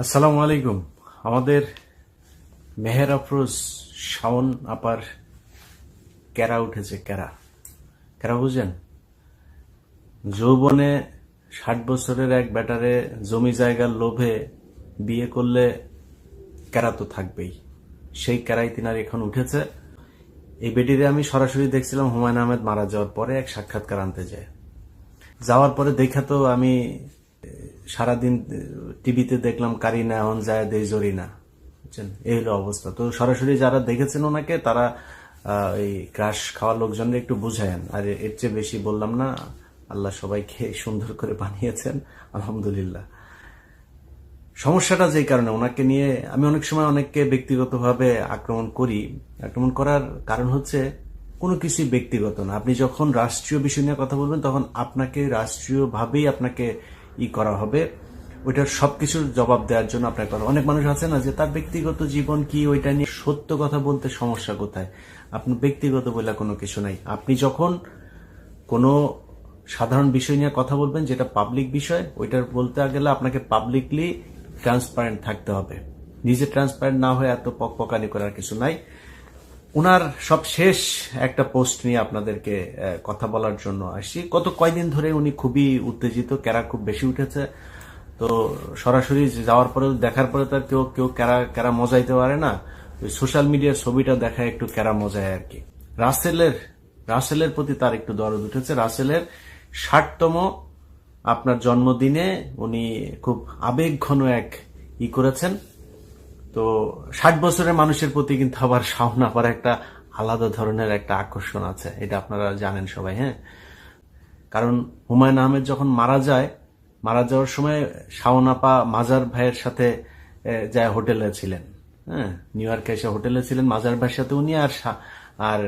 আসসালামু আলাইকুম। আমাদের মেহের আফরোজ শাওন আপার ক্যারা উঠেছে ক্যারা ক্যারা বুঝেন? যৌবনে ষাট বছরের এক ব্যাটারে জমি জায়গার লোভে বিয়ে করলে ক্যারা তো থাকবেই। সেই ক্যারাই তিনার এখন উঠেছে। এই বেটিরে আমি সরাসরি দেখছিলাম হুমায়ুন আহমেদ মারা যাওয়ার পরে এক সাক্ষাৎকার আনতে যায়। যাওয়ার পরে দেখা তো আমি সারাদিন টিভিতে দেখলাম কারিনা এখন যায় দেই জরিনা বুঝছেন? এই হলো অবস্থা। তো সরাসরি যারা দেখেছেন ওনাকে, তারা এই ক্রাশ খাওয়া লোকজনদের একটু বুঝায়েন। আর এর চেয়ে বেশি বললাম না, আল্লাহ সবাইকে সুন্দর করে বানিয়েছেন, আলহামদুলিল্লাহ। সমস্যাটা যেই কারণে, ওনাকে নিয়ে আমি অনেক সময় অনেককে ব্যক্তিগতভাবে আক্রমণ করি। আক্রমণ করার কারণ হচ্ছে, কোনো কিছুই ব্যক্তিগত না। আপনি যখন রাষ্ট্রীয় বিষয় নিয়ে কথা বলবেন, তখন আপনাকে রাষ্ট্রীয়ভাবেই আপনাকে ই করা হবে। ওইটার সবকিছুর জবাব দেওয়ার জন্য আপনার করা অনেক মানুষ আছে না যে তার ব্যক্তিগত জীবন কি, ওইটা নিয়ে সত্য কথা বলতে সমস্যা কোথায়? আপনার ব্যক্তিগত বলে কোনো কিছু নাই। আপনি যখন কোনো সাধারণ বিষয় নিয়ে কথা বলবেন, যেটা পাবলিক বিষয়, ওইটার বলতে গেলে আপনাকে পাবলিকলি ট্রান্সপারেন্ট থাকতে হবে। নিজে ট্রান্সপারেন্ট না হয়ে এত পকপকানি করার কিছু নাই। ওনার সব শেষ একটা পোস্ট নিয়ে আপনাদেরকে কথা বলার জন্য আসি গত কয়দিন ধরে উনি খুবই উত্তেজিত, ক্যারা খুব বেশি উঠেছে। তো সরাসরি যাওয়ার পরে, দেখার পরে তো আর কেউ কেউ ক্যারা ক্যারা মজাইতে পারে না। সোশ্যাল মিডিয়ার ছবিটা দেখা একটু ক্যারা মজায় আর কি। রাসেলের রাসেলের প্রতি তার একটু দরদ উঠেছে। রাসেলের ষাটতম আপনার জন্মদিনে উনি খুব আবেগ ঘন এক ই করেছেন। তো ষাট বছরের মানুষের প্রতি কিন্তু আবার সাহনা আপার একটা আলাদা ধরনের একটা আকর্ষণ আছে, এটা আপনারা জানেন সবাই হ্যাঁ? কারণ হুমায়ুন আহমেদ যখন মারা যায়, মারা যাওয়ার সময় শাওন আপা মাজার ভাইয়ের সাথে যায় হোটেলে ছিলেন হ্যাঁ? নিউ ইয়র্কে এসে হোটেলে ছিলেন, মাজার ভাইয়ের সাথে উনি আর আর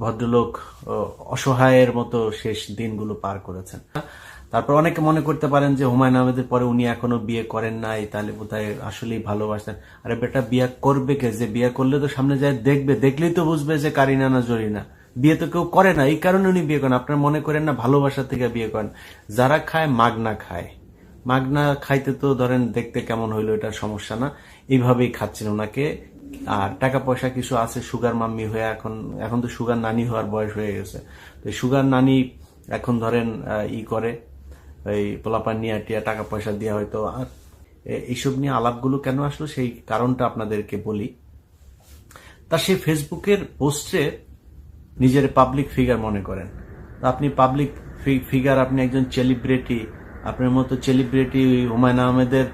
ভদ্রলোক অসহায়ের মতো শেষ দিনগুলো পার করেছেন। তারপর অনেকে মনে করতে পারেন যে হুমায়ুন আহমেদের পরে উনি এখনও বিয়ে করেন নাই, তাহলে বোধহয় আসলেই ভালোবাসতেন। আরে বেটা, বিয়ে করবে কে? যে বিয়ে করলে তো সামনে যায় দেখবে, দেখলেই তো বুঝবে যে কারিনা না জরিনা বিয়ে তো কেউ করে না, এই কারণে উনি বিয়ে করেন। আপনার মনে করেন না ভালোবাসা থেকে বিয়ে করেন? যারা খায় মাগনা খায়। মাগনা খাইতে তো ধরেন দেখতে কেমন হইল এটা সমস্যা না। এইভাবেই খাচ্ছেন ওনাকে। আর টাকা পয়সা কিছু আছে, সুগার মাম্মি হয়ে এখন এখন তো সুগার নানি হওয়ার বয়স হয়ে গেছে। তো সুগার নানি এখন ধরেন ই করে, এই পোলাপান নিয়ে টিয়া টাকা পয়সা দিয়ে হয়তো, আর এইসব নিয়ে আলাপগুলো কেন আসলো সেই কারণটা আপনাদেরকে বলি। তা সে ফেসবুকের পোস্টে নিজের পাবলিক ফিগার মনে করেন। আপনি পাবলিক ফিগার আপনি একজন সেলিব্রিটি আপনার মতো সেলিব্রিটি হুমায়ুন আহমেদের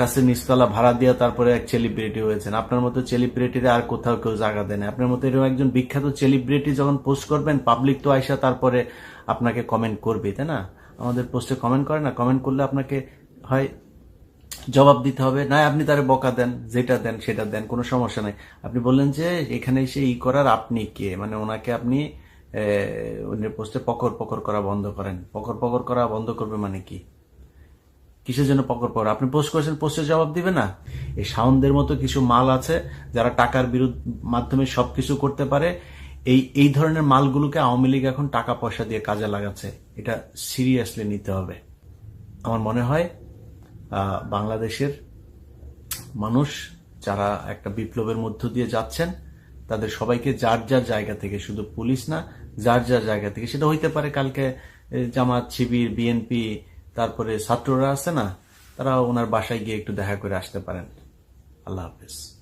কাছে নিচতলা ভাড়া দিয়ে, তারপরে এক সেলিব্রিটি হয়েছেন। আপনার মতো সেলিব্রিটিরা আর কোথাও কেউ জায়গা দেয় না। আপনার মতো এরকম একজন বিখ্যাত সেলিব্রিটি যখন পোস্ট করবেন পাবলিক তো আইসা তারপরে আপনাকে কমেন্ট করবে তাই না? আমাদের পোস্টে কমেন্ট করে না? কমেন্ট করলে আপনাকে হয় জবাব দিতে হবে, না, আপনি তারে বকা দেন, যেটা দেন, সেটা দেন, কোনো সমস্যা নাই। আপনি বললেন যে, এখানে এসে ই করার আপনি কে? মানে ওনাকে আপনি পোস্টে পকর পকর করা বন্ধ করেন। পকর পকর করা বন্ধ করবে মানে কি? কিসের জন্য পকর পকর? আপনি পোস্ট করেছেন পোস্টের জবাব দিবে না? এই সাউন্ডের মতো কিছু মাল আছে যারা টাকার বিরুদ্ধ মাধ্যমে সবকিছু করতে পারে। এই এই ধরনের মালগুলোকে আওয়ামী লীগ এখন টাকা পয়সা দিয়ে কাজে লাগাচ্ছে। এটা সিরিয়াসলি নিতে হবে। আমার মনে হয় বাংলাদেশের মানুষ যারা একটা বিপ্লবের মধ্য দিয়ে যাচ্ছেন, তাদের সবাইকে যার যার জায়গা থেকে, শুধু পুলিশ না, যার যার জায়গা থেকে, সেটা হইতে পারে কালকে জামাত, শিবির, বিএনপি তারপরে ছাত্ররা আছে না, তারা ওনার বাসায় গিয়ে একটু দেখা করে আসতে পারেন। আল্লাহ হাফেজ।